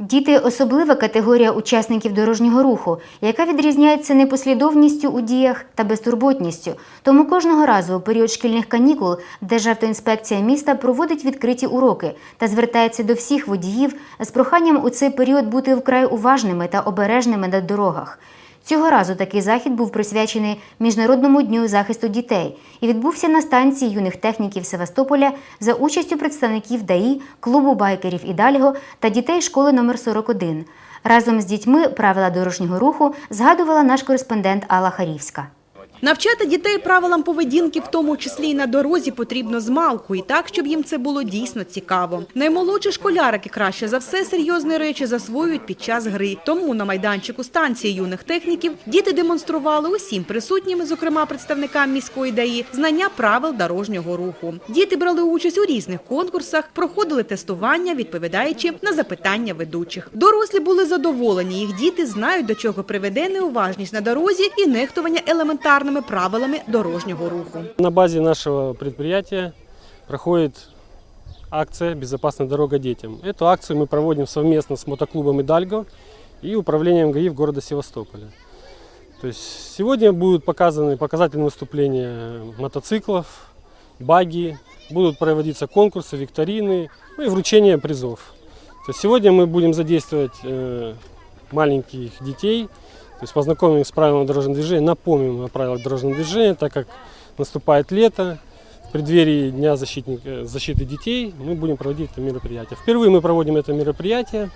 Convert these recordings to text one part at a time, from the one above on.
Діти особлива категорія учасників дорожнього руху, яка відрізняється непослідовністю у діях та безтурботністю. Тому кожного разу у період шкільних канікул Державтоінспекція міста проводить відкриті уроки та звертається до всіх водіїв з проханням у цей період бути вкрай уважними та обережними на дорогах. Цього разу такий захід був присвячений Міжнародному дню захисту дітей і відбувся на станції юних техніків Севастополя за участю представників ДАІ, клубу байкерів Ідальго та дітей школи номер 41. Разом з дітьми правила дорожнього руху згадувала наш кореспондент Алла Харівська. Навчати дітей правилам поведінки, в тому числі і на дорозі, потрібно з малку, і так, щоб їм це було дійсно цікаво. Наймолодші школярики краще за все серйозні речі засвоюють під час гри. Тому на майданчику станції юних техніків діти демонстрували усім присутнім, зокрема представникам міської ДАІ, знання правил дорожнього руху. Діти брали участь у різних конкурсах, проходили тестування, відповідаючи на запитання ведучих. Дорослі були задоволені. Їх діти знають, до чого приведе неуважність на дорозі і нехтування елементарними правилами дорожнього руху. На базе нашего предприятия проходит акция «Безопасная дорога детям». Эту акцию мы проводим совместно с мотоклубом «Идальго» и управлением ГАИ в города Севастополя. То есть сегодня будут показаны показательные выступления мотоциклов, баги, будут проводиться конкурсы, викторины ну и вручение призов. То есть сегодня мы будем задействовать э, маленьких детей, то есть познакомим их с правилами дорожного движения, напомним о правилах дорожного движения, так как наступает лето, в преддверии Дня защитника, защиты детей мы будем проводить это мероприятие. Впервые мы проводим это мероприятие.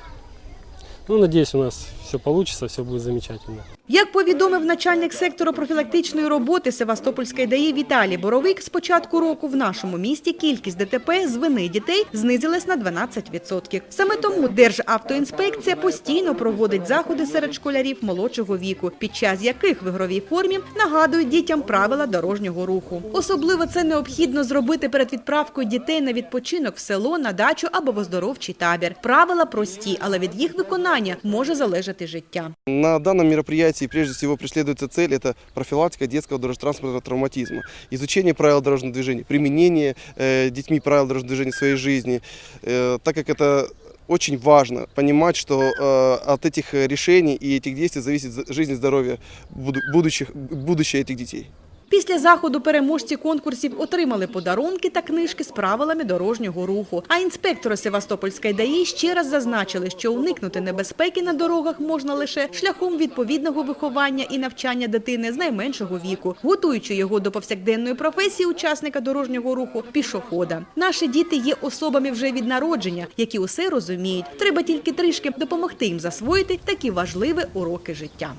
Ну, надеюсь, у нас все получится, все будет замечательно. Як повідомив начальник сектору профілактичної роботи Севастопольської ДАІ Віталій Боровик, з початку року в нашому місті кількість ДТП з вини дітей знизилась на 12%. Саме тому Державтоінспекція постійно проводить заходи серед школярів молодшого віку, під час яких в ігровій формі нагадують дітям правила дорожнього руху. Особливо це необхідно зробити перед відправкою дітей на відпочинок в село, на дачу або в оздоровчий табір. Правила прості, але від їх виконання може залежати життя. На данном мероприятии прежде всего преследуется цель – это профилактика детского дорожно-транспортного травматизма, изучение правил дорожного движения, применение э, детьми правил дорожного движения в своей жизни, э, так как это очень важно понимать, что э, от этих решений и этих действий зависит за- жизнь и здоровье буду- будущих, будущее этих детей. Після заходу переможці конкурсів отримали подарунки та книжки з правилами дорожнього руху. А інспектори Севастопольської ДАІ ще раз зазначили, що уникнути небезпеки на дорогах можна лише шляхом відповідного виховання і навчання дитини з найменшого віку, готуючи його до повсякденної професії учасника дорожнього руху пішохода. Наші діти є особами вже від народження, які усе розуміють. Треба тільки трішки допомогти їм засвоїти такі важливі уроки життя.